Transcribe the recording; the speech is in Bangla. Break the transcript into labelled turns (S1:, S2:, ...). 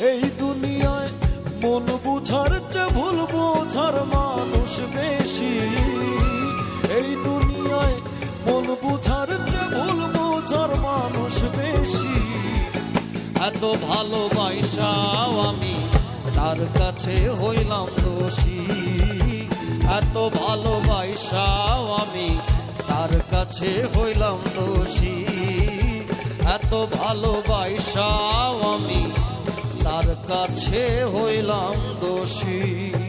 S1: এই দুনিয়ায় মন বুঝার চে ভুল বোঝার মানুষ বেশি। এই দুনিয়ায় মন বুঝার চে ভুল বোঝার মানুষ বেশি।
S2: এত ভালোবাসাও আমি তার কাছে হইলাম দোষী। এত ভালোবাসাও আমি তার কাছে হইলাম দোষী। এত ভালোবাসা কাছে হইলাম দোষী।